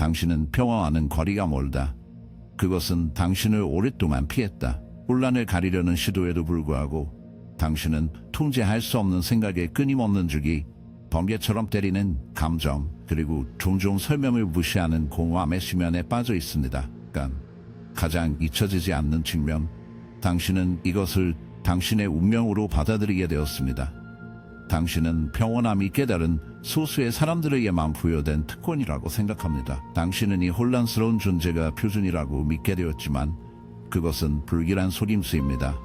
당신은 평화와는 거리가 멀다. 그것은 당신을 오랫동안 피했다. 혼란을 가리려는 시도에도 불구하고 당신은 통제할 수 없는 생각에 끊임없는 주기, 번개처럼 때리는 감정, 그리고 종종 설명을 무시하는 공허함의 수면에 빠져 있습니다. 그러니까 가장 잊혀지지 않는 측면, 당신은 이것을 당신의 운명으로 받아들이게 되었습니다. 당신은 평온함이 깨달은 소수의 사람들에게만 부여된 특권이라고 생각합니다. 당신은 이 혼란스러운 존재가 표준이라고 믿게 되었지만 그것은 불길한 속임수입니다.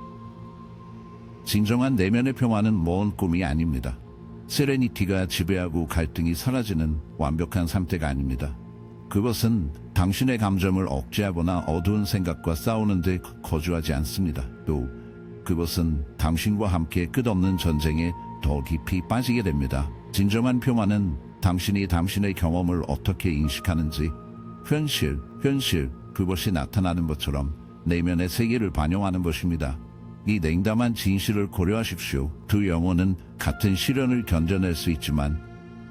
진정한 내면의 평화는 먼 꿈이 아닙니다. 세레니티가 지배하고 갈등이 사라지는 완벽한 상태가 아닙니다. 그것은 당신의 감정을 억제하거나 어두운 생각과 싸우는데 거주하지 않습니다. 또 그것은 당신과 함께 끝없는 전쟁에 더 깊이 빠지게 됩니다. 진정한 평화는 당신이 당신의 경험을 어떻게 인식하는지 현실, 현실, 그것이 나타나는 것처럼 내면의 세계를 반영하는 것입니다. 이 냉담한 진실을 고려하십시오. 두 영혼은 같은 시련을 견뎌낼 수 있지만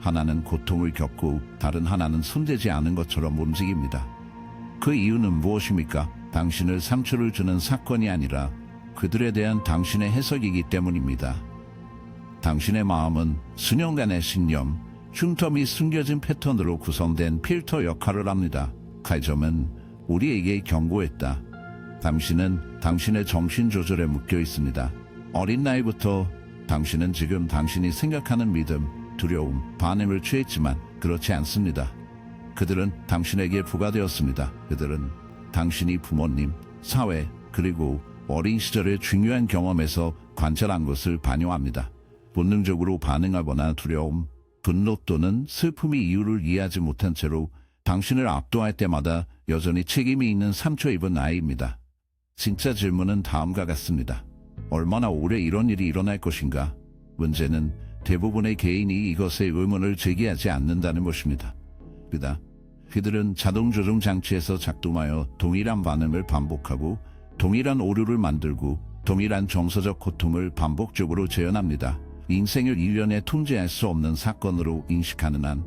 하나는 고통을 겪고 다른 하나는 손대지 않은 것처럼 움직입니다. 그 이유는 무엇입니까? 당신을 상처를 주는 사건이 아니라 그들에 대한 당신의 해석이기 때문입니다. 당신의 마음은 수년간의 신념, 흉터미 숨겨진 패턴으로 구성된 필터 역할을 합니다. 칼점은 우리에게 경고했다. 당신은 당신의 정신 조절에 묶여 있습니다. 어린 나이부터 당신은 지금 당신이 생각하는 믿음, 두려움, 반응을 취했지만 그렇지 않습니다. 그들은 당신에게 부과되었습니다. 그들은 당신이 부모님, 사회, 그리고 어린 시절의 중요한 경험에서 관찰한 것을 반영합니다. 본능적으로 반응하거나 두려움, 분노 또는 슬픔이 이유를 이해하지 못한 채로 당신을 압도할 때마다 여전히 책임이 있는 상처 입은 아이입니다. 진짜 질문은 다음과 같습니다. 얼마나 오래 이런 일이 일어날 것인가? 문제는 대부분의 개인이 이것에 의문을 제기하지 않는다는 것입니다. 그다 그들은 자동 조종 장치에서 작동하여 동일한 반응을 반복하고 동일한 오류를 만들고 동일한 정서적 고통을 반복적으로 재현합니다. 인생을 일련에 통제할 수 없는 사건으로 인식하는 한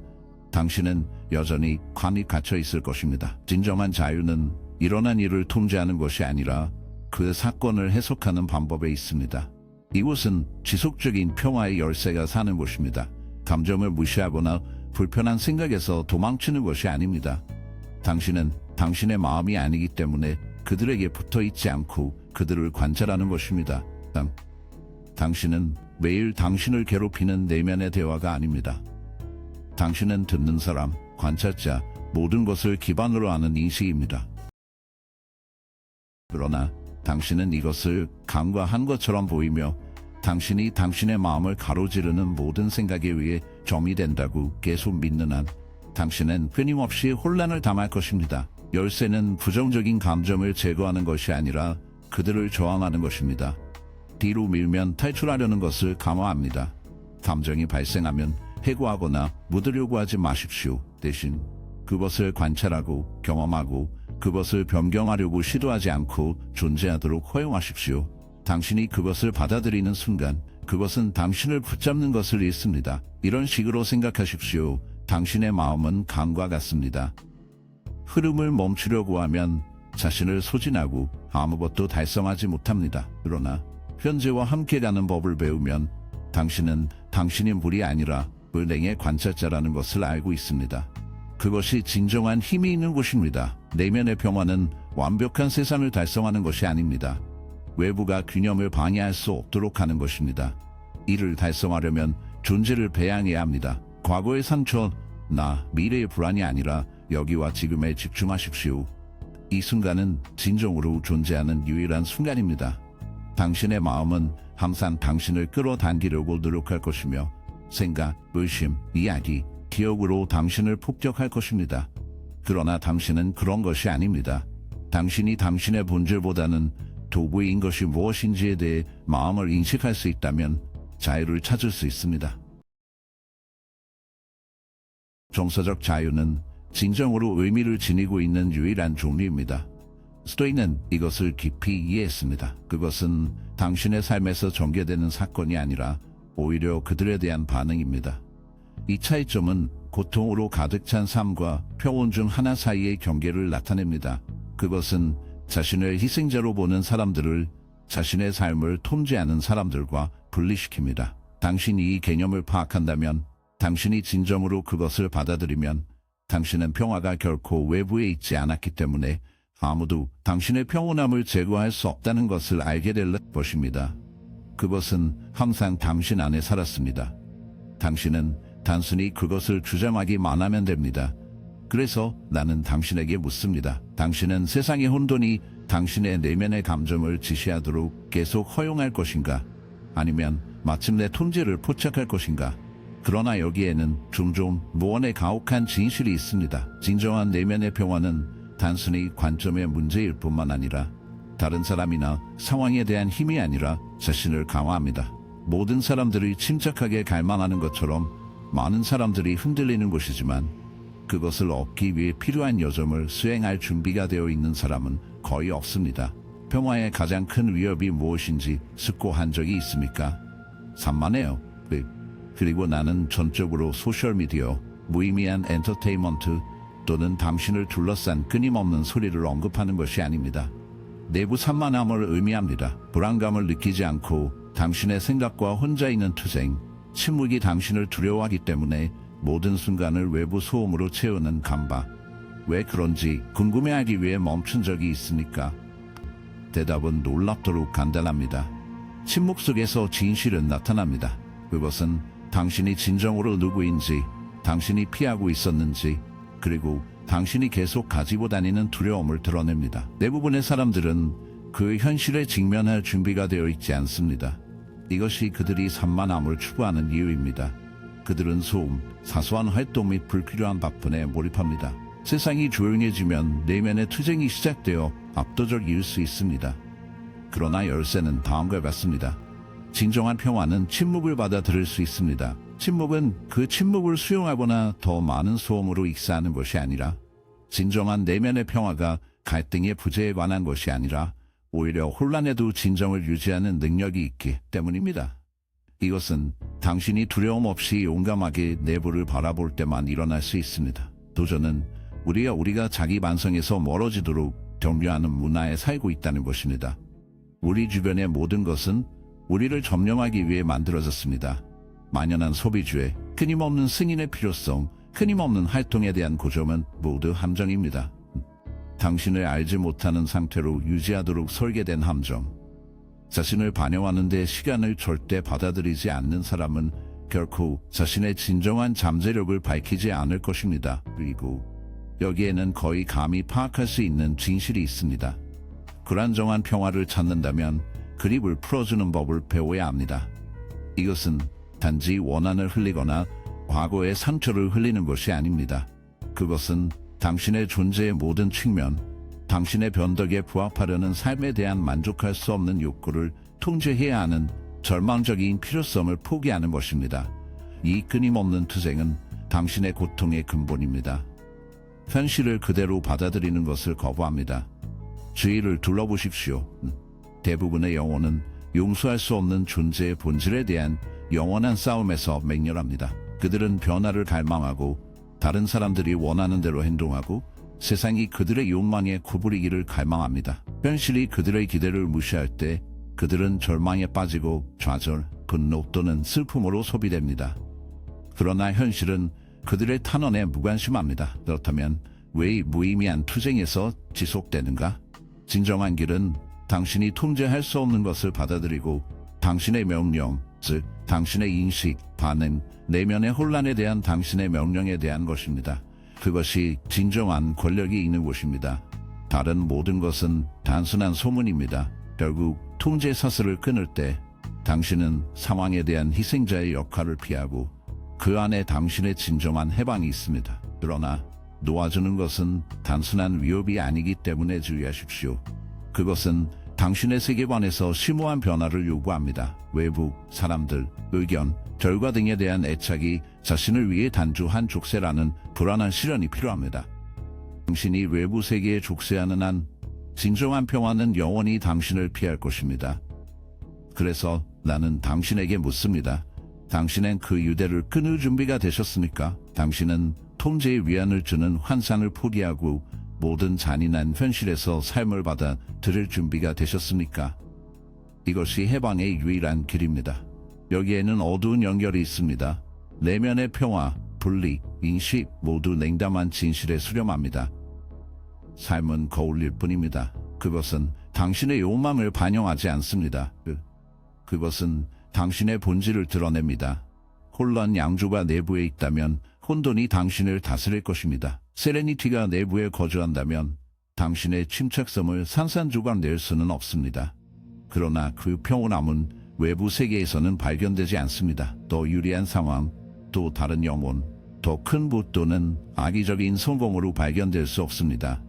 당신은 여전히 관이 갇혀 있을 것입니다. 진정한 자유는 일어난 일을 통제하는 것이 아니라 그 사건을 해석하는 방법에 있습니다. 이곳은 지속적인 평화의 열쇠가 사는 곳입니다. 감정을 무시하거나 불편한 생각에서 도망치는 것이 아닙니다. 당신은 당신의 마음이 아니기 때문에 그들에게 붙어 있지 않고 그들을 관찰하는 것입니다. 당, 당신은 매일 당신을 괴롭히는 내면의 대화가 아닙니다. 당신은 듣는 사람, 관찰자, 모든 것을 기반으로 하는 인식입니다. 그러나 당신은 이것을 간과한 것처럼 보이며 당신이 당신의 마음을 가로지르는 모든 생각에 의해 점이 된다고 계속 믿는 한 당신은 끊임없이 혼란을 담을 것입니다. 열쇠는 부정적인 감정을 제거하는 것이 아니라 그들을 저항하는 것입니다. 뒤로 밀면 탈출하려는 것을 감화합니다. 감정이 발생하면 해고하거나 묻으려고 하지 마십시오. 대신 그것을 관찰하고 경험하고 그것을 변경하려고 시도하지 않고 존재하도록 허용하십시오. 당신이 그것을 받아들이는 순간 그것은 당신을 붙잡는 것을 잃습니다. 이런 식으로 생각하십시오. 당신의 마음은 강과 같습니다. 흐름을 멈추려고 하면 자신을 소진하고 아무것도 달성하지 못합니다. 그러나 현재와 함께 가는 법을 배우면 당신은 당신의 물이 아니라 은행의 관찰자라는 것을 알고 있습니다. 그것이 진정한 힘이 있는 곳입니다. 내면의 평화는 완벽한 세상을 달성하는 것이 아닙니다. 외부가 균형을 방해할 수 없도록 하는 것입니다. 이를 달성하려면 존재를 배양해야 합니다. 과거의 상처, 나, 미래의 불안이 아니라 여기와 지금에 집중하십시오. 이 순간은 진정으로 존재하는 유일한 순간입니다. 당신의 마음은 항상 당신을 끌어당기려고 노력할 것이며 생각, 의심, 이야기, 기억으로 당신을 폭격할 것입니다. 그러나 당신은 그런 것이 아닙니다. 당신이 당신의 본질보다는 도구인 것이 무엇인지에 대해 마음을 인식할 수 있다면 자유를 찾을 수 있습니다. 정서적 자유는 진정으로 의미를 지니고 있는 유일한 종류입니다. 스토이는 이것을 깊이 이해했습니다. 그것은 당신의 삶에서 전개되는 사건이 아니라 오히려 그들에 대한 반응입니다. 이 차이점은 고통으로 가득 찬 삶과 평온 중 하나 사이의 경계를 나타냅니다. 그것은 자신을 희생자로 보는 사람들을 자신의 삶을 통제하는 사람들과 분리시킵니다. 당신이 이 개념을 파악한다면, 당신이 진정으로 그것을 받아들이면, 당신은 평화가 결코 외부에 있지 않았기 때문에 아무도 당신의 평온함을 제거할 수 없다는 것을 알게 될 것입니다. 그것은 항상 당신 안에 살았습니다. 당신은 단순히 그것을 주장하기만 하면 됩니다. 그래서 나는 당신에게 묻습니다. 당신은 세상의 혼돈이 당신의 내면의 감정을 지시하도록 계속 허용할 것인가? 아니면 마침내 통제를 포착할 것인가? 그러나 여기에는 종종 무언의 가혹한 진실이 있습니다. 진정한 내면의 평화는 단순히 관점의 문제일 뿐만 아니라 다른 사람이나 상황에 대한 힘이 아니라 자신을 강화합니다. 모든 사람들이 침착하게 갈망하는 것처럼 많은 사람들이 흔들리는 곳이지만 그것을 얻기 위해 필요한 여정을 수행할 준비가 되어 있는 사람은 거의 없습니다. 평화의 가장 큰 위협이 무엇인지 숙고한 적이 있습니까? 산만해요. 네. 그리고 나는 전적으로 소셜미디어, 무의미한 엔터테인먼트 또는 당신을 둘러싼 끊임없는 소리를 언급하는 것이 아닙니다. 내부 산만함을 의미합니다. 불안감을 느끼지 않고 당신의 생각과 혼자 있는 투쟁, 침묵이 당신을 두려워하기 때문에 모든 순간을 외부 소음으로 채우는 감바. 왜 그런지 궁금해하기 위해 멈춘 적이 있습니까? 대답은 놀랍도록 간단합니다. 침묵 속에서 진실은 나타납니다. 그것은 당신이 진정으로 누구인지, 당신이 피하고 있었는지, 그리고 당신이 계속 가지고 다니는 두려움을 드러냅니다. 대부분의 사람들은 그 현실에 직면할 준비가 되어 있지 않습니다. 이것이 그들이 산만함을 추구하는 이유입니다. 그들은 소음, 사소한 활동 및 불필요한 바쁜에 몰입합니다. 세상이 조용해지면 내면의 투쟁이 시작되어 압도적일 수 있습니다. 그러나 열쇠는 다음과 같습니다. 진정한 평화는 침묵을 받아들일 수 있습니다. 침묵은 그 침묵을 수용하거나 더 많은 소음으로 익사하는 것이 아니라 진정한 내면의 평화가 갈등의 부재에 관한 것이 아니라 오히려 혼란에도 진정을 유지하는 능력이 있기 때문입니다. 이것은 당신이 두려움 없이 용감하게 내부를 바라볼 때만 일어날 수 있습니다. 도전은 우리가 우리가 자기 반성에서 멀어지도록 격려하는 문화에 살고 있다는 것입니다. 우리 주변의 모든 것은 우리를 점령하기 위해 만들어졌습니다. 만연한 소비주의, 끊임없는 승인의 필요성, 끊임없는 활동에 대한 고점은 모두 함정입니다. 당신을 알지 못하는 상태로 유지하도록 설계된 함정. 자신을 반영하는 데 시간을 절대 받아들이지 않는 사람은 결코 자신의 진정한 잠재력을 밝히지 않을 것입니다. 그리고 여기에는 거의 감히 파악할 수 있는 진실이 있습니다. 불안정한 평화를 찾는다면 그립을 풀어주는 법을 배워야 합니다. 이것은 단지 원한을 흘리거나 과거의 상처를 흘리는 것이 아닙니다. 그것은 당신의 존재의 모든 측면, 당신의 변덕에 부합하려는 삶에 대한 만족할 수 없는 욕구를 통제해야 하는 절망적인 필요성을 포기하는 것입니다. 이 끊임없는 투쟁은 당신의 고통의 근본입니다. 현실을 그대로 받아들이는 것을 거부합니다. 주위를 둘러보십시오. 대부분의 영혼은 용서할 수 없는 존재의 본질에 대한 영원한 싸움에서 맹렬합니다. 그들은 변화를 갈망하고 다른 사람들이 원하는 대로 행동하고 세상이 그들의 욕망에 구부리기를 갈망합니다. 현실이 그들의 기대를 무시할 때 그들은 절망에 빠지고 좌절, 분노 또는 슬픔으로 소비됩니다. 그러나 현실은 그들의 탄원에 무관심합니다. 그렇다면 왜 이 무의미한 투쟁에서 지속되는가? 진정한 길은 당신이 통제할 수 없는 것을 받아들이고 당신의 명령, 즉 당신의 인식, 반응, 내면의 혼란에 대한 당신의 명령에 대한 것입니다. 그것이 진정한 권력이 있는 곳입니다. 다른 모든 것은 단순한 소문입니다. 결국 통제 사슬을 끊을 때 당신은 상황에 대한 희생자의 역할을 피하고 그 안에 당신의 진정한 해방이 있습니다. 그러나 놓아주는 것은 단순한 위협이 아니기 때문에 주의하십시오. 그것은 당신의 세계관에서 심오한 변화를 요구합니다. 외부, 사람들, 의견, 결과 등에 대한 애착이 자신을 위해 단주한 족쇄라는 불안한 시련이 필요합니다. 당신이 외부 세계에 족쇄하는 한 진정한 평화는 영원히 당신을 피할 것입니다. 그래서 나는 당신에게 묻습니다. 당신은 그 유대를 끊을 준비가 되셨습니까? 당신은 통제의 위안을 주는 환상을 포기하고 모든 잔인한 현실에서 삶을 받아 들을 준비가 되셨습니까? 이것이 해방의 유일한 길입니다. 여기에는 어두운 연결이 있습니다. 내면의 평화, 분리, 인식 모두 냉담한 진실에 수렴합니다. 삶은 거울일 뿐입니다. 그것은 당신의 욕망을 반영하지 않습니다. 그, 그것은 당신의 본질을 드러냅니다. 혼란 양조가 내부에 있다면 혼돈이 당신을 다스릴 것입니다. 세레니티가 내부에 거주한다면 당신의 침착성을 산산조각 낼 수는 없습니다. 그러나 그 평온함은 외부 세계에서는 발견되지 않습니다. 더 유리한 상황, 또 다른 영혼, 더큰부 또는 악의적인 성공으로 발견될 수 없습니다.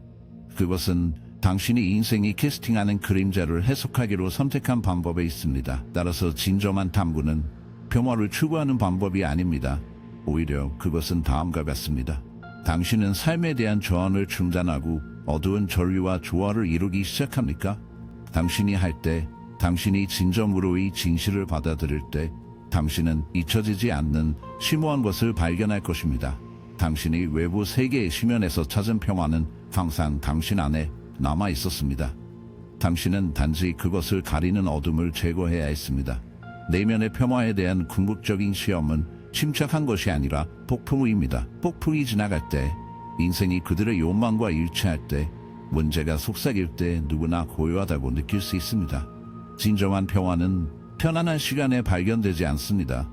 그것은 당신이 인생이 캐스팅하는 그림자를 해석하기로 선택한 방법에 있습니다. 따라서 진정한 탐구는 평화를 추구하는 방법이 아닙니다. 오히려 그것은 다음과 같습니다. 당신은 삶에 대한 저항을 중단하고 어두운 전류와 조화를 이루기 시작합니까? 당신이 할 때, 당신이 진정으로 이 진실을 받아들일 때, 당신은 잊혀지지 않는 심오한 것을 발견할 것입니다. 당신이 외부 세계의 시면에서 찾은 평화는 항상 당신 안에 남아 있었습니다. 당신은 단지 그것을 가리는 어둠을 제거해야 했습니다. 내면의 평화에 대한 궁극적인 시험은 침착한 것이 아니라 폭풍우입니다. 폭풍이 지나갈 때, 인생이 그들의 욕망과 일치할 때, 문제가 속삭일 때 누구나 고요하다고 느낄 수 있습니다. 진정한 평화는 편안한 시간에 발견되지 않습니다.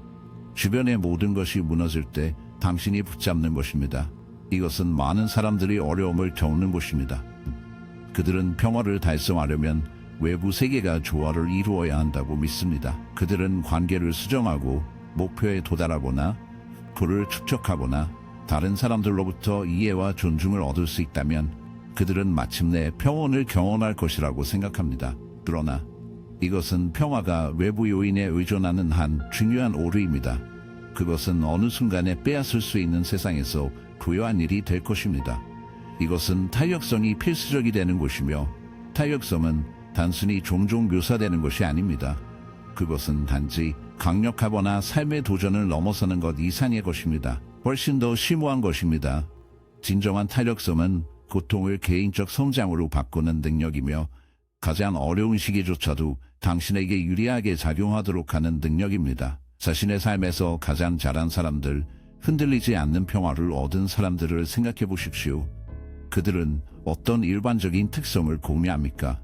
주변의 모든 것이 무너질 때 당신이 붙잡는 것입니다. 이것은 많은 사람들이 어려움을 겪는 곳입니다. 그들은 평화를 달성하려면 외부 세계가 조화를 이루어야 한다고 믿습니다. 그들은 관계를 수정하고 목표에 도달하거나 부를 축적하거나 다른 사람들로부터 이해와 존중을 얻을 수 있다면 그들은 마침내 평온을 경험할 것이라고 생각합니다. 그러나 이것은 평화가 외부 요인에 의존하는 한 중요한 오류입니다. 그것은 어느 순간에 빼앗을 수 있는 세상에서 부여한 일이 될 것입니다. 이것은 탄력성이 필수적이 되는 것이며 탄력성은 단순히 종종 묘사되는 것이 아닙니다. 그것은 단지 강력하거나 삶의 도전을 넘어서는 것 이상의 것입니다. 훨씬 더 심오한 것입니다. 진정한 탄력성은 고통을 개인적 성장으로 바꾸는 능력이며 가장 어려운 시기조차도 당신에게 유리하게 작용하도록 하는 능력입니다. 자신의 삶에서 가장 잘한 사람들, 흔들리지 않는 평화를 얻은 사람들을 생각해 보십시오. 그들은 어떤 일반적인 특성을 공유합니까?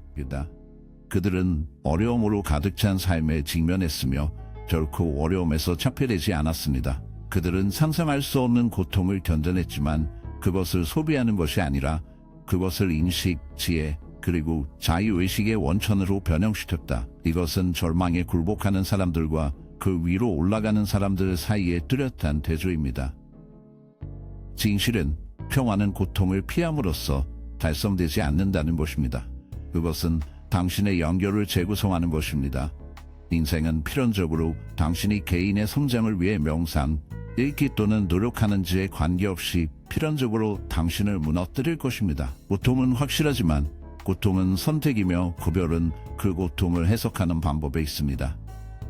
그들은 어려움으로 가득 찬 삶에 직면했으며 결코 어려움에서 차폐되지 않았습니다. 그들은 상상할 수 없는 고통을 견뎌냈지만 그것을 소비하는 것이 아니라 그것을 인식, 지혜, 그리고 자유의식의 원천으로 변형시켰다. 이것은 절망에 굴복하는 사람들과 그 위로 올라가는 사람들 사이의 뚜렷한 대조입니다. 진실은 평화는 고통을 피함으로써 달성되지 않는다는 것입니다. 그것은 당신의 연결을 재구성하는 것입니다. 인생은 필연적으로 당신이 개인의 성장을 위해 명상, 읽기 또는 노력하는지에 관계없이 필연적으로 당신을 무너뜨릴 것입니다. 고통은 확실하지만 고통은 선택이며 구별은 그 고통을 해석하는 방법에 있습니다.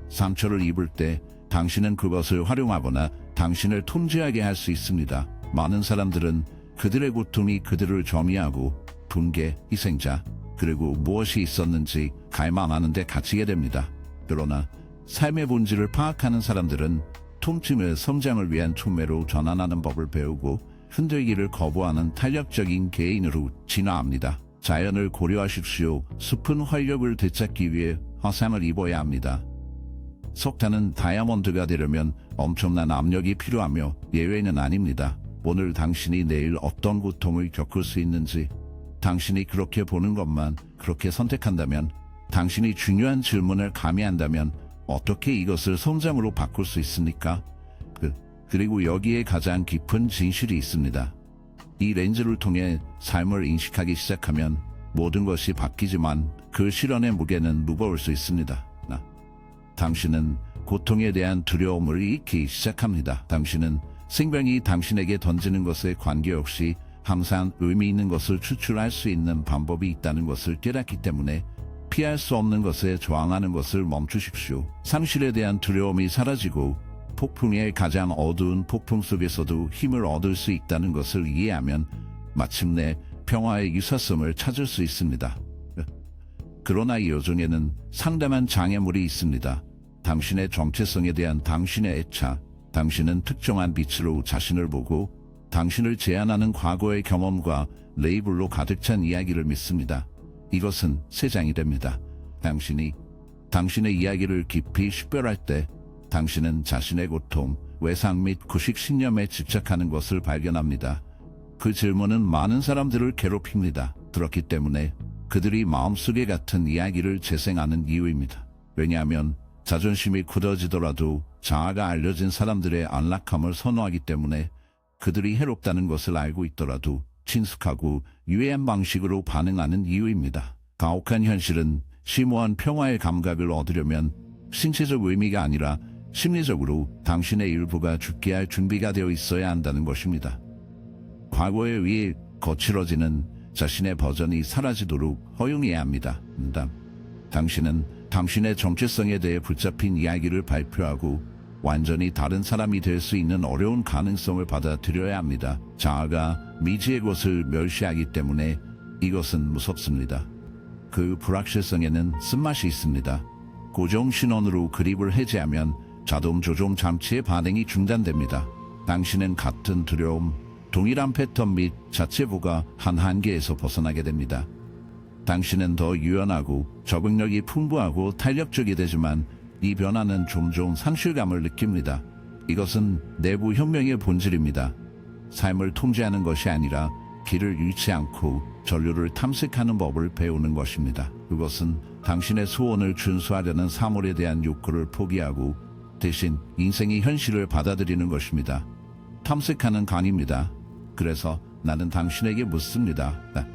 상처를 입을 때 당신은 그것을 활용하거나 당신을 통제하게 할 수 있습니다. 많은 사람들은 그들의 고통이 그들을 점이하고 붕괴, 희생자, 그리고 무엇이 있었는지 갈망하는 데 갇히게 됩니다. 그러나 삶의 본질을 파악하는 사람들은 통증을 성장을 위한 촉매로 전환하는 법을 배우고 흔들기를 거부하는 탄력적인 개인으로 진화합니다. 자연을 고려하십시오. 숲은 활력을 되찾기 위해 화상을 입어야 합니다. 석탄은 다이아몬드가 되려면 엄청난 압력이 필요하며 예외는 아닙니다. 오늘 당신이 내일 어떤 고통을 겪을 수 있는지 당신이 그렇게 보는 것만 그렇게 선택한다면 당신이 중요한 질문을 감히한다면 어떻게 이것을 성장으로 바꿀 수 있습니까? 그, 그리고 여기에 가장 깊은 진실이 있습니다. 이 렌즈를 통해 삶을 인식하기 시작하면 모든 것이 바뀌지만 그 실현의 무게는 무거울 수 있습니다. 나. 당신은 고통에 대한 두려움을 잃기 시작합니다. 당신은 생명이 당신에게 던지는 것에 관계없이 항상 의미 있는 것을 추출할 수 있는 방법이 있다는 것을 깨닫기 때문에 피할 수 없는 것에 저항하는 것을 멈추십시오. 상실에 대한 두려움이 사라지고 폭풍의 가장 어두운 폭풍 속에서도 힘을 얻을 수 있다는 것을 이해하면 마침내 평화의 유사성을 찾을 수 있습니다. 그러나 이 여정에는 상담한 장애물이 있습니다. 당신의 정체성에 대한 당신의 애착, 당신은 특정한 빛으로 자신을 보고 당신을 제한하는 과거의 경험과 레이블로 가득 찬 이야기를 믿습니다. 이것은 세 장이 됩니다. 당신이 당신의 이야기를 깊이 식별할 때 당신은 자신의 고통, 외상 및 구식 신념에 집착하는 것을 발견합니다. 그 질문은 많은 사람들을 괴롭힙니다. 그렇기 때문에 그들이 마음속에 같은 이야기를 재생하는 이유입니다. 왜냐하면 자존심이 굳어지더라도 자아가 알려진 사람들의 안락함을 선호하기 때문에 그들이 해롭다는 것을 알고 있더라도 친숙하고 유해한 방식으로 반응하는 이유입니다. 가혹한 현실은 심오한 평화의 감각을 얻으려면 신체적 의미가 아니라 심리적으로 당신의 일부가 죽게 할 준비가 되어 있어야 한다는 것입니다. 과거에 의해 거칠어지는 자신의 버전이 사라지도록 허용해야 합니다. 응답. 당신은 당신의 정체성에 대해 붙잡힌 이야기를 발표하고 완전히 다른 사람이 될 수 있는 어려운 가능성을 받아들여야 합니다. 자아가 미지의 것을 멸시하기 때문에 이것은 무섭습니다. 그 불확실성에는 쓴맛이 있습니다. 고정 신원으로 그립을 해제하면 자동 조종 장치의 반응이 중단됩니다. 당신은 같은 두려움, 동일한 패턴 및 자체보가 한 한계에서 벗어나게 됩니다. 당신은 더 유연하고 적응력이 풍부하고 탄력적이 되지만 이 변화는 종종 상실감을 느낍니다. 이것은 내부 혁명의 본질입니다. 삶을 통제하는 것이 아니라 길을 잃지 않고 전류를 탐색하는 법을 배우는 것입니다. 그것은 당신의 소원을 준수하려는 사물에 대한 욕구를 포기하고 대신 인생의 현실을 받아들이는 것입니다. 탐색하는 간입니다. 그래서 나는 당신에게 묻습니다. 나-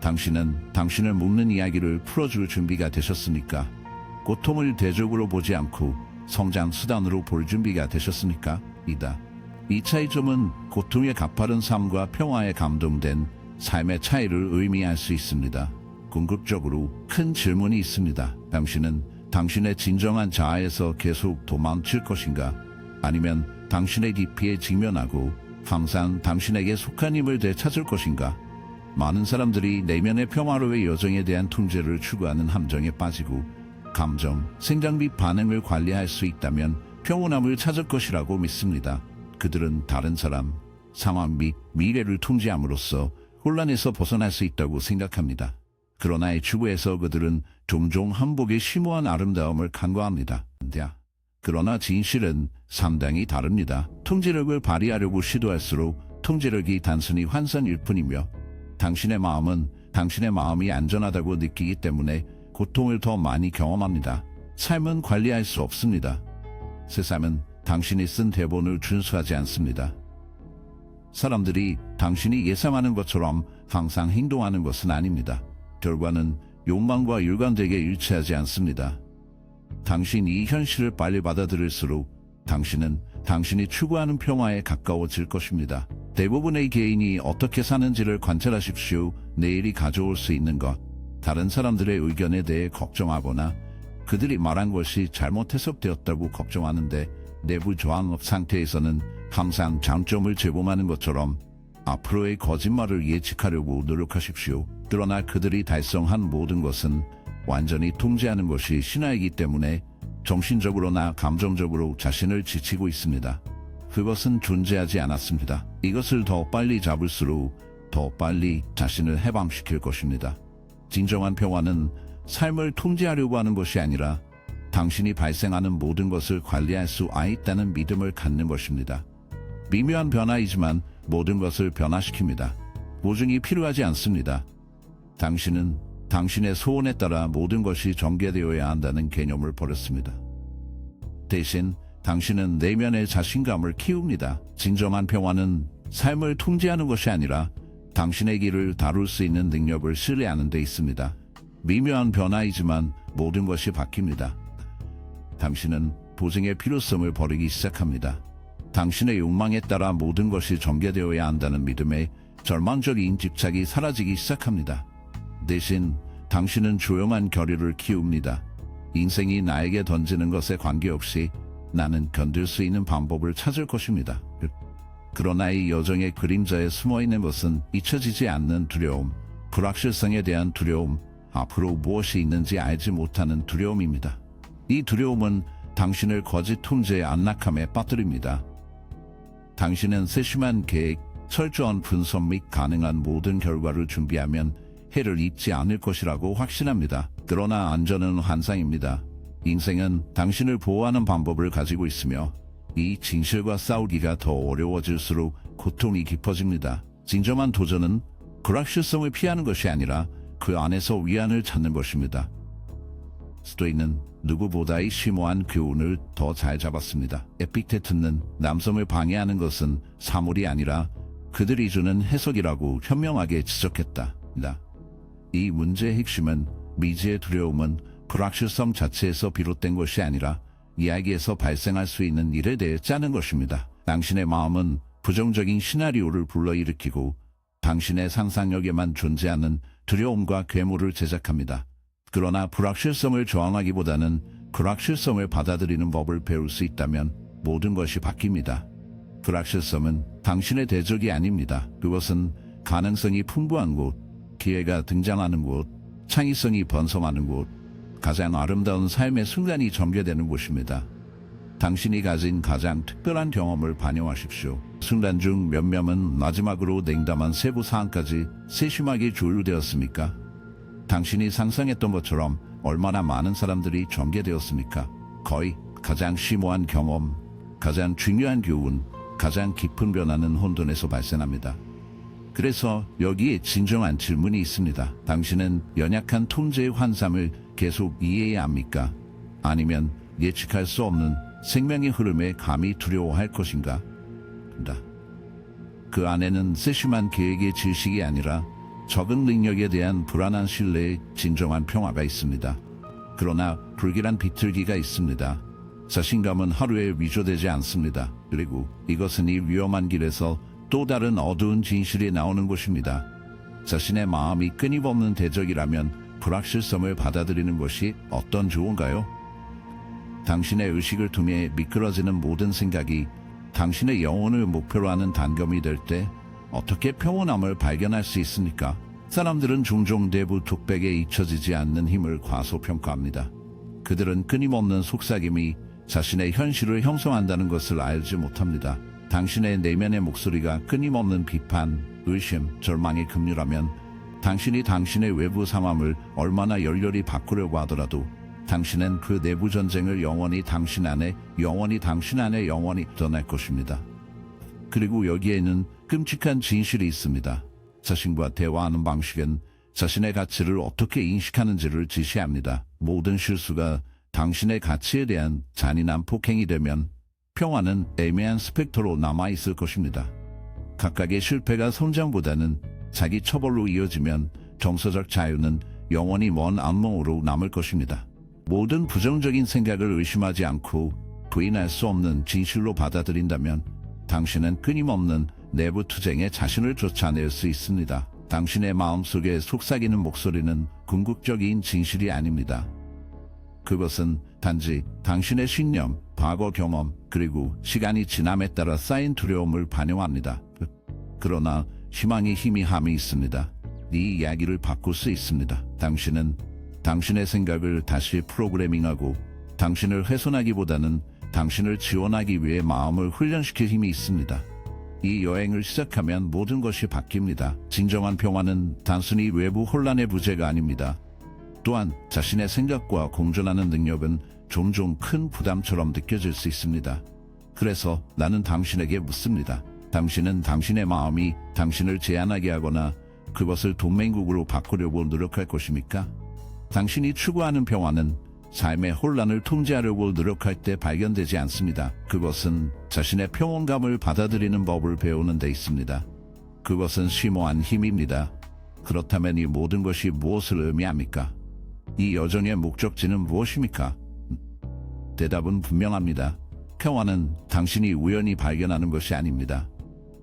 당신은 당신을 묻는 이야기를 풀어줄 준비가 되셨습니까? 고통을 대적으로 보지 않고 성장 수단으로 볼 준비가 되셨습니까? 이다. 이 차이점은 고통의 가파른 삶과 평화에 감동된 삶의 차이를 의미할 수 있습니다. 궁극적으로 큰 질문이 있습니다. 당신은 당신의 진정한 자아에서 계속 도망칠 것인가? 아니면 당신의 깊이에 직면하고 항상 당신에게 속한 힘을 되찾을 것인가? 많은 사람들이 내면의 평화로의 여정에 대한 통제를 추구하는 함정에 빠지고 감정, 생장 및 반응을 관리할 수 있다면 평온함을 찾을 것이라고 믿습니다. 그들은 다른 사람, 상황 및 미래를 통제함으로써 혼란에서 벗어날 수 있다고 생각합니다. 그러나 이 추구에서 그들은 종종 한복의 심오한 아름다움을 간과합니다. 야. 그러나 진실은 상당히 다릅니다. 통제력을 발휘하려고 시도할수록 통제력이 단순히 환상일 뿐이며 당신의 마음은 당신의 마음이 안전하다고 느끼기 때문에 고통을 더 많이 경험합니다. 삶은 관리할 수 없습니다. 세상은 당신이 쓴 대본을 준수하지 않습니다. 사람들이 당신이 예상하는 것처럼 항상 행동하는 것은 아닙니다. 결과는 욕망과 일관되게 일치하지 않습니다. 당신이 이 현실을 빨리 받아들일수록 당신은 당신이 추구하는 평화에 가까워질 것입니다. 대부분의 개인이 어떻게 사는지를 관찰하십시오. 내일이 가져올 수 있는 것, 다른 사람들의 의견에 대해 걱정하거나 그들이 말한 것이 잘못 해석되었다고 걱정하는데 내부 저항 상태에서는 항상 장점을 제공하는 것처럼 앞으로의 거짓말을 예측하려고 노력하십시오. 그러나 그들이 달성한 모든 것은 완전히 통제하는 것이 신화이기 때문에 정신적으로나 감정적으로 자신을 지치고 있습니다. 그것은 존재하지 않았습니다. 이것을 더 빨리 잡을수록 더 빨리 자신을 해방시킬 것입니다. 진정한 평화는 삶을 통제하려고 하는 것이 아니라 당신이 발생하는 모든 것을 관리할 수 있다는 믿음을 갖는 것입니다. 미묘한 변화이지만 모든 것을 변화시킵니다. 보증이 필요하지 않습니다. 당신은 당신의 소원에 따라 모든 것이 전개되어야 한다는 개념을 버렸습니다. 대신 당신은 내면의 자신감을 키웁니다. 진정한 평화는 삶을 통제하는 것이 아니라 당신의 길을 다룰 수 있는 능력을 신뢰하는 데 있습니다. 미묘한 변화이지만 모든 것이 바뀝니다. 당신은 보증의 필요성을 버리기 시작합니다. 당신의 욕망에 따라 모든 것이 전개되어야 한다는 믿음에 절망적인 집착이 사라지기 시작합니다. 대신 당신은 조용한 결의를 키웁니다. 인생이 나에게 던지는 것에 관계없이 나는 견딜 수 있는 방법을 찾을 것입니다. 그- 그러나 이 여정의 그림자에 숨어 있는 것은 잊혀지지 않는 두려움, 불확실성에 대한 두려움, 앞으로 무엇이 있는지 알지 못하는 두려움입니다. 이 두려움은 당신을 거짓 통제의 안락함에 빠뜨립니다. 당신은 세심한 계획, 철저한 분석 및 가능한 모든 결과를 준비하면 해를 입지 않을 것이라고 확신합니다. 그러나 안전은 환상입니다. 인생은 당신을 보호하는 방법을 가지고 있으며 이 진실과 싸우기가 더 어려워질수록 고통이 깊어집니다. 진정한 도전은 불확실성을 피하는 것이 아니라 그 안에서 위안을 찾는 것입니다. 스토이는 누구보다의 심오한 교훈을 더 잘 잡았습니다. 에픽테트는 남성을 방해하는 것은 사물이 아니라 그들이 주는 해석이라고 현명하게 지적했다. 이 문제의 핵심은 미지의 두려움은 불확실성 자체에서 비롯된 것이 아니라 이야기에서 발생할 수 있는 일에 대해 짜는 것입니다. 당신의 마음은 부정적인 시나리오를 불러일으키고 당신의 상상력에만 존재하는 두려움과 괴물을 제작합니다. 그러나 불확실성을 저항하기보다는 불확실성을 받아들이는 법을 배울 수 있다면 모든 것이 바뀝니다. 불확실성은 당신의 대적이 아닙니다. 그것은 가능성이 풍부한 곳, 기회가 등장하는 곳, 창의성이 번성하는 곳, 가장 아름다운 삶의 순간이 전개되는 곳입니다. 당신이 가진 가장 특별한 경험을 반영하십시오. 순간 중 몇몇은 마지막으로 냉담한 세부 사항까지 세심하게 조율되었습니까? 당신이 상상했던 것처럼 얼마나 많은 사람들이 전개되었습니까? 거의 가장 심오한 경험, 가장 중요한 교훈, 가장 깊은 변화는 혼돈에서 발생합니다. 그래서 여기에 진정한 질문이 있습니다. 당신은 연약한 통제의 환상을 계속 이해해야 합니까? 아니면 예측할 수 없는 생명의 흐름에 감히 두려워할 것인가? 다. 그 안에는 세심한 계획의 지식이 아니라 적응 능력에 대한 불안한 신뢰의 진정한 평화가 있습니다. 그러나 불길한 비틀기가 있습니다. 자신감은 하루에 위조되지 않습니다. 그리고 이것은 이 위험한 길에서 또 다른 어두운 진실이 나오는 곳입니다. 자신의 마음이 끊임없는 대적이라면 불확실성을 받아들이는 것이 어떤 좋은가요? 당신의 의식을 통해 미끄러지는 모든 생각이 당신의 영혼을 목표로 하는 단검이 될 때 어떻게 평온함을 발견할 수 있습니까? 사람들은 종종 내부 독백에 잊혀지지 않는 힘을 과소평가합니다. 그들은 끊임없는 속삭임이 자신의 현실을 형성한다는 것을 알지 못합니다. 당신의 내면의 목소리가 끊임없는 비판, 의심, 절망의 급류라면 당신이 당신의 외부 상황을 얼마나 열렬히 바꾸려고 하더라도 당신은 그 내부 전쟁을 영원히 당신 안에, 영원히 당신 안에 영원히 떠날 것입니다. 그리고 여기에는 끔찍한 진실이 있습니다. 자신과 대화하는 방식은 자신의 가치를 어떻게 인식하는지를 지시합니다. 모든 실수가 당신의 가치에 대한 잔인한 폭행이 되면 평화는 애매한 스펙터로 남아있을 것입니다. 각각의 실패가 성장보다는 자기 처벌로 이어지면 정서적 자유는 영원히 먼 악몽으로 남을 것입니다. 모든 부정적인 생각을 의심하지 않고 부인할 수 없는 진실로 받아들인다면 당신은 끊임없는 내부 투쟁에 자신을 쫓아낼 수 있습니다. 당신의 마음속에 속삭이는 목소리는 궁극적인 진실이 아닙니다. 그것은 단지 당신의 신념, 과거 경험, 그리고 시간이 지남에 따라 쌓인 두려움을 반영합니다. 그러나 희망의 힘이 함이 있습니다. 이 이야기를 바꿀 수 있습니다. 당신은 당신의 생각을 다시 프로그래밍하고 당신을 훼손하기보다는 당신을 지원하기 위해 마음을 훈련시킬 힘이 있습니다. 이 여행을 시작하면 모든 것이 바뀝니다. 진정한 평화는 단순히 외부 혼란의 부재가 아닙니다. 또한 자신의 생각과 공존하는 능력은 종종 큰 부담처럼 느껴질 수 있습니다. 그래서 나는 당신에게 묻습니다. 당신은 당신의 마음이 당신을 제한하게 하거나 그것을 동맹국으로 바꾸려고 노력할 것입니까? 당신이 추구하는 평화는 삶의 혼란을 통제하려고 노력할 때 발견되지 않습니다. 그것은 자신의 평온감을 받아들이는 법을 배우는 데 있습니다. 그것은 심오한 힘입니다. 그렇다면 이 모든 것이 무엇을 의미합니까? 이 여정의 목적지는 무엇입니까? 대답은 분명합니다. 평화는 당신이 우연히 발견하는 것이 아닙니다.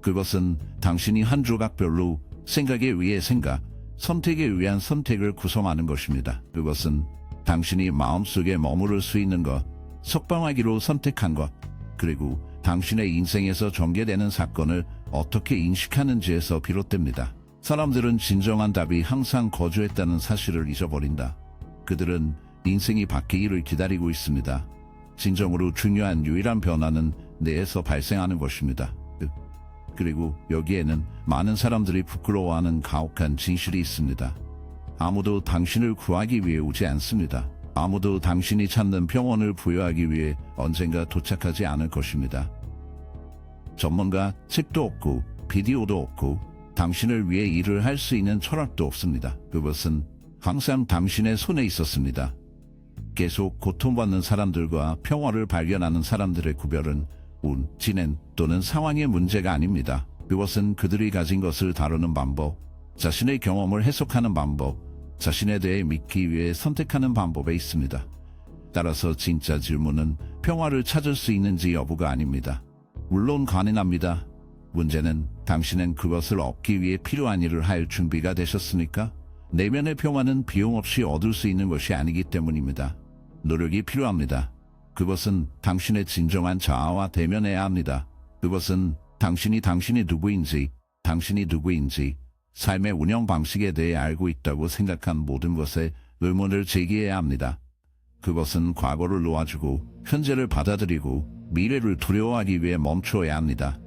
그것은 당신이 한 조각별로 생각에 의해 생각, 선택에 의한 선택을 구성하는 것입니다. 그것은 당신이 마음속에 머무를 수 있는 것, 석방하기로 선택한 것, 그리고 당신의 인생에서 전개되는 사건을 어떻게 인식하는지에서 비롯됩니다. 사람들은 진정한 답이 항상 거주했다는 사실을 잊어버린다. 그들은 인생이 바뀌기를 기다리고 있습니다. 진정으로 중요한 유일한 변화는 내에서 발생하는 것입니다. 그- 그리고 여기에는 많은 사람들이 부끄러워하는 가혹한 진실이 있습니다. 아무도 당신을 구하기 위해 오지 않습니다. 아무도 당신이 찾는 평온을 부여하기 위해 언젠가 도착하지 않을 것입니다. 전문가, 책도 없고, 비디오도 없고, 당신을 위해 일을 할 수 있는 철학도 없습니다. 그것은 항상 당신의 손에 있었습니다. 계속 고통받는 사람들과 평화를 발견하는 사람들의 구별은 운, 진행 또는 상황의 문제가 아닙니다. 그것은 그들이 가진 것을 다루는 방법, 자신의 경험을 해석하는 방법, 자신에 대해 믿기 위해 선택하는 방법에 있습니다. 따라서 진짜 질문은 평화를 찾을 수 있는지 여부가 아닙니다. 물론 가능합니다. 문제는 당신은 그것을 얻기 위해 필요한 일을 할 준비가 되셨습니까? 내면의 평화는 비용 없이 얻을 수 있는 것이 아니기 때문입니다. 노력이 필요합니다. 그것은 당신의 진정한 자아와 대면해야 합니다. 그것은 당신이 당신이 누구인지, 당신이 누구인지, 삶의 운영 방식에 대해 알고 있다고 생각한 모든 것에 의문을 제기해야 합니다. 그것은 과거를 놓아주고 현재를 받아들이고 미래를 두려워하기 위해 멈춰야 합니다.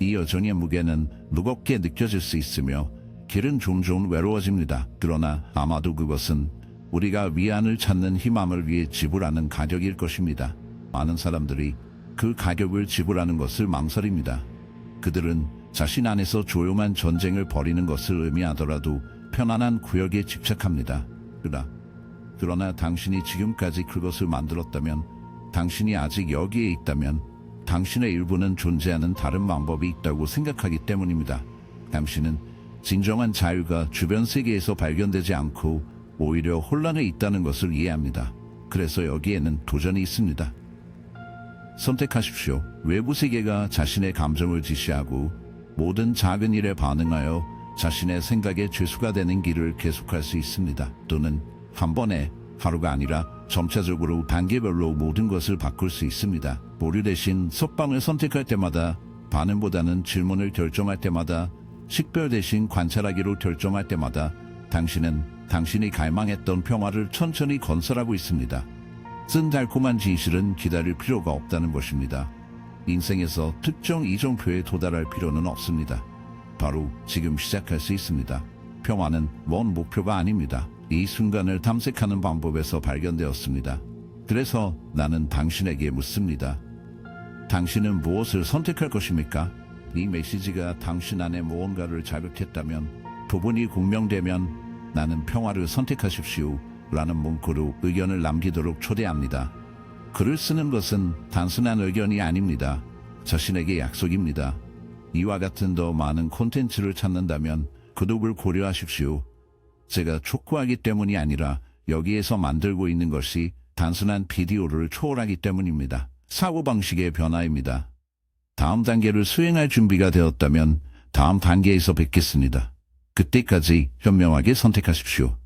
이 여정의 무게는 무겁게 느껴질 수 있으며 길은 종종 외로워집니다. 그러나 아마도 그것은 우리가 위안을 찾는 희망을 위해 지불하는 가격일 것입니다. 많은 사람들이 그 가격을 지불하는 것을 망설입니다. 그들은 자신 안에서 조용한 전쟁을 벌이는 것을 의미하더라도 편안한 구역에 집착합니다. 그러나 그러나 당신이 지금까지 그것을 만들었다면, 당신이 아직 여기에 있다면, 당신의 일부는 존재하는 다른 방법이 있다고 생각하기 때문입니다. 당신은 진정한 자유가 주변 세계에서 발견되지 않고 오히려 혼란에 있다는 것을 이해합니다. 그래서 여기에는 도전이 있습니다. 선택하십시오. 외부 세계가 자신의 감정을 지시하고 모든 작은 일에 반응하여 자신의 생각에 죄수가 되는 길을 계속할 수 있습니다. 또는 한 번에 하루가 아니라 점차적으로 단계별로 모든 것을 바꿀 수 있습니다. 보류 대신 석방을 선택할 때마다 반응보다는 질문을 결정할 때마다 식별 대신 관찰하기로 결정할 때마다 당신은 당신이 갈망했던 평화를 천천히 건설하고 있습니다. 쓴 달콤한 진실은 기다릴 필요가 없다는 것입니다. 인생에서 특정 이정표에 도달할 필요는 없습니다. 바로 지금 시작할 수 있습니다. 평화는 먼 목표가 아닙니다. 이 순간을 탐색하는 방법에서 발견되었습니다. 그래서 나는 당신에게 묻습니다. 당신은 무엇을 선택할 것입니까? 이 메시지가 당신 안에 무언가를 자극했다면, 부분이 공명되면 나는 평화를 선택하십시오. 라는 문구로 의견을 남기도록 초대합니다. 글을 쓰는 것은 단순한 의견이 아닙니다. 자신에게 약속입니다. 이와 같은 더 많은 콘텐츠를 찾는다면 구독을 고려하십시오. 제가 촉구하기 때문이 아니라 여기에서 만들고 있는 것이 단순한 비디오를 초월하기 때문입니다. 사고방식의 변화입니다. 다음 단계를 수행할 준비가 되었다면 다음 단계에서 뵙겠습니다. 그때까지 현명하게 선택하십시오.